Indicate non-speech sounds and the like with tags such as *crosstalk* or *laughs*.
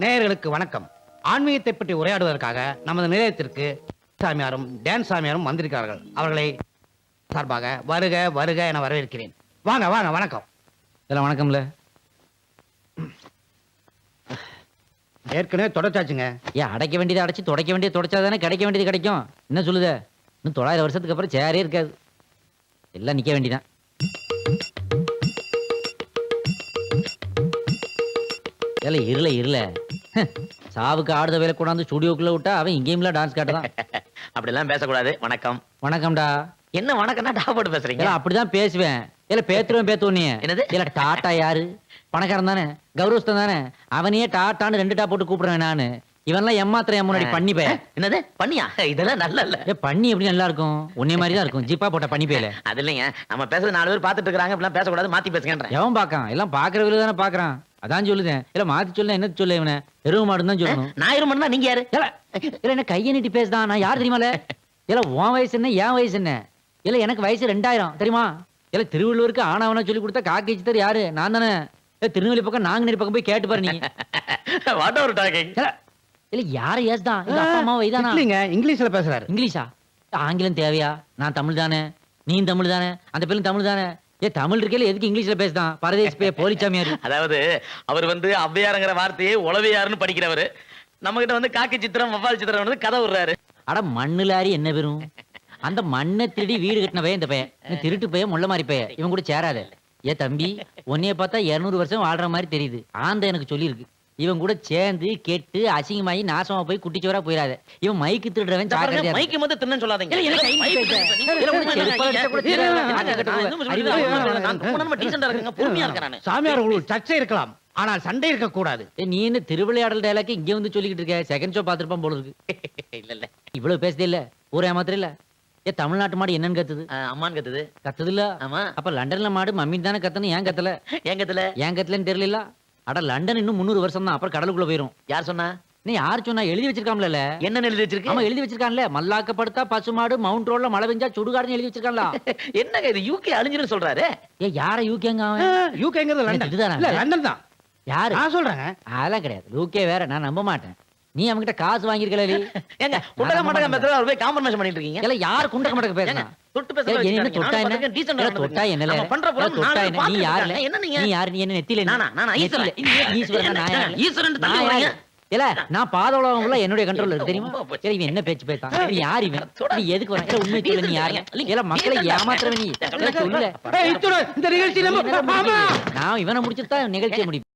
நேயர்களுக்கு வணக்கம். ஆன்மீகத்தை பற்றி உரையாடுவதற்காக நமது நிலையத்திற்கு சாமியாரும் டான்ஸ் சாமியாரும் வந்திருக்கிறார்கள். அவர்களை சார்பாக வருக வருக என வரவேற்கிறேன். வாங்க வாங்க வணக்கம். இதெல்லாம் வணக்கம்ல. ஏற்கனவே தொடச்சாச்சுங்க. ஏன் அடைக்க வேண்டியதை அடைச்சு துடைக்க வேண்டியது துடைச்சா தானே கிடைக்க வேண்டியது கிடைக்கும். என்ன சொல்லுத? இன்னும் தொள்ளாயிரம் வருஷத்துக்கு அப்புறம் சேரே இருக்காது. எல்லாம் நிக்க வேண்டியதான் இல்ல இருல இருல சாவுக்கு ஆடுத வேலை கொண்டாந்து ஸ்டுடியோக்குள்ள விட்டா அவன் இங்கேயும்ல டான்ஸ் காட்டுதான். *laughs* அப்படிலாம் பேசக்கூடாது. வணக்கம். வணக்கம்டா. என்ன வணக்கம்னா டா போட்டு பேசுறீங்க? இல்ல அப்படிதான் பேசுவேன். இல்ல பேத்துருவேன் பேத்துவோம் நீ என்னது? இல்ல டாட்டா யாரு? பணக்காரன் தானே? கௌரவஸ்தன் தானே? அவனையே டாட்டான்னு ரெண்டு டா போட்டு கூப்பிடுறேன் நானு. இவன்லாம் என் முன்னாடி பண்ணி பே *laughs* என்னது? பண்ணியா? *laughs* இதெல்லாம் நல்ல இல்ல. ஏ பண்ணி எப்படி நல்லா இருக்கும்? உன்னை மாதிரி தான் இருக்கும். ஜிப்பா போட்ட பண்ணி பேல அது இல்லைங்க. நம்ம பேசுறது நாலு பேர் பாத்துட்டு இருக்காங்க இப்படிலாம் பேசக்கூடாது. மாத்தி பேசுங்கன்றேன். எவன் பாக்கான் எல்லாம் பாக்குறவங்க தானே பாக்குறான் அதான் சொல்லுதேன். இல்ல மாத்தி சொல்ல என்ன சொல்ல இவனை? எருவு மாடு தான் சொல்லணும். நான் இருமன்னா நீங்க யாரு? இல்ல இல்ல என்ன கையை நீட்டி பேசுதான். நான் யார் தெரியுமால? இல்ல உன் வயசு என்ன என் வயசு என்ன? இல்ல எனக்கு வயசு ரெண்டாயிரம் தெரியுமா? இல்ல திருவள்ளுவருக்கு ஆனாவனா சொல்லி கொடுத்தா காக்கி சித்தர் யாரு? நான் தானே. திருநெல்வேலி பக்கம் நாங்குநேரி பக்கம் போய் கேட்டு பாரு நீ. வாட் ஒரு டாக்கிங் இல்ல யார ஏசுதான் இல்ல அப்பா அம்மா இதானா இல்லைங்க இங்கிலீஷ்ல பேசுறாரு. இங்கிலீஷா? ஆங்கிலம் தேவையா? நான் தமிழ் தானே. நீ தமிழ் தானே. அந்த பேரும் தமிழ் தானே. ஏ தமிழ் இருக்கேல எதுக்கு இங்கிலீஷ்ல பேசுதான்? பரதேசி பே போலிச்சாமியாரு *laughs* அதாவது அவர் வந்து ஔவையாருங்கிற வார்த்தையே உளவையாருன்னு படிக்கிறவரு. நம்ம கிட்ட வந்து காக்கி சித்திரம் வவ்வால் சித்திரம் வந்து கதை விடுறாரு. அட மண்ணு லாரி என்ன பெறும் அந்த மண்ணை திருடி வீடு கட்டின பையன். இந்த பையன் திருட்டு பையன் முள்ள மாதிரி பையன். இவன் கூட சேராத. ஏ தம்பி உன்னைய பார்த்தா இருநூறு வருஷம் வாழ்ற மாதிரி தெரியுது. ஆந்த எனக்கு சொல்லியிருக்கு. இவன் கூட சேர்ந்து கெட்டு அசிங்கமாயி நாசமா போய் குட்டிச்சோரா போயிடாத இவன் மைக்கு திருடுறவன் ஜாக்கிரதையா இரு. மைக்கு வந்து தின்னு சொல்லாதீங்க. சாமியார் உங்களுக்கு சர்ச்சை இருக்கலாம் ஆனால் சண்டை இருக்கக்கூடாது. ஏய், நீ என்ன திருவிளையாடல் டயலாக் இங்க வந்து சொல்லிக்கிட்டு இருக்க? செகண்ட் ஷோ பாத்துருப்பான் போல இருக்கு. *laughs* இல்ல இல்ல. இவ்வளவு பேசுதே இல்ல ஊரே ஏமாத்திர இல்ல. ஏ தமிழ்நாட்டு மாடு என்னன்னு கத்துது? அம்மான்னு கத்துது. கத்துது இல்ல? ஆமா. அப்ப லண்டன்ல மாடு மம்மி தானே கத்தணும் ஏன் கத்தல? ஏன் கத்துல? ஏன் கத்தலன்னு தெரியல அட லண்டன் இன்னும் முந்நூறு வருஷம் தான் அப்புறம் கடலுக்குள்ள போயிரும். யார் சொன்னா? நீ யார் சொன்னா? எழுதி வச்சிருக்காம்ல என்ன எழுதி வச்சிருக்கு? ஆமா எழுதி வச்சிருக்கான்ல. மல்லாக்கப்படுத்தா பசுமாடு மவுண்ட் ரோட்ல மழை பெஞ்சா சுடுகாடுன்னு எழுதி வச்சிருக்கான்ல. *laughs* என்னங்க இது? யூகே அழிஞ்சிரும் சொல்றாரு. ஏ யார யூகேங்க யூகேங்கிறது லண்டன். இதுதானா? இல்ல லண்டன் தான். யாரு? நான் சொல்றேங்க. அதெல்லாம் கிடையாது. யூகே வேற. நான் நம்ப மாட்டேன். நீ அவன்கிட்ட காசு வாங்கியிருக்கல நீ *laughs* ஏங்க குண்டக மெத்தல அவர் போய் காம்ப்ரமைஸ் பண்ணிட்டு இருக்கீங்க? இல்ல யார் குண்டக்க மடக்க ஏங்க, பேசுனா தொட்டு பேச என்ன? தொட்டா என்ன இல்ல, தொட்டா என்ன. நம்ம பண்ற பொருள் தொட்டா என்ன? நீ யாரு? என்ன நீங்க நீ யாரு? நீ என்ன நெத்தியில என்ன? நானா நானா ஈஸ்வரன். ஈஸ்வரன். நான்? ஈஸ்வரன் தள்ளி? இல்ல நான் பாதளம் உள்ள என்னுடைய கண்ட்ரோல்ல இருக்கு தெரியுமா. சரி இவன் என்ன பேச்சு பேசான் நீ யார் இவன்? நீ எதுக்கு வர உண்மை சொல்ல நீ யாரு? இல்ல மக்களை ஏமாத்துறவன் நீ. சொல்லு. இந்த நிகழ்ச்சி நம்ம ஆமா நான் இவனை முடிச்சுட்டு தான் நிகழ்ச்சியை முடிப்பேன்.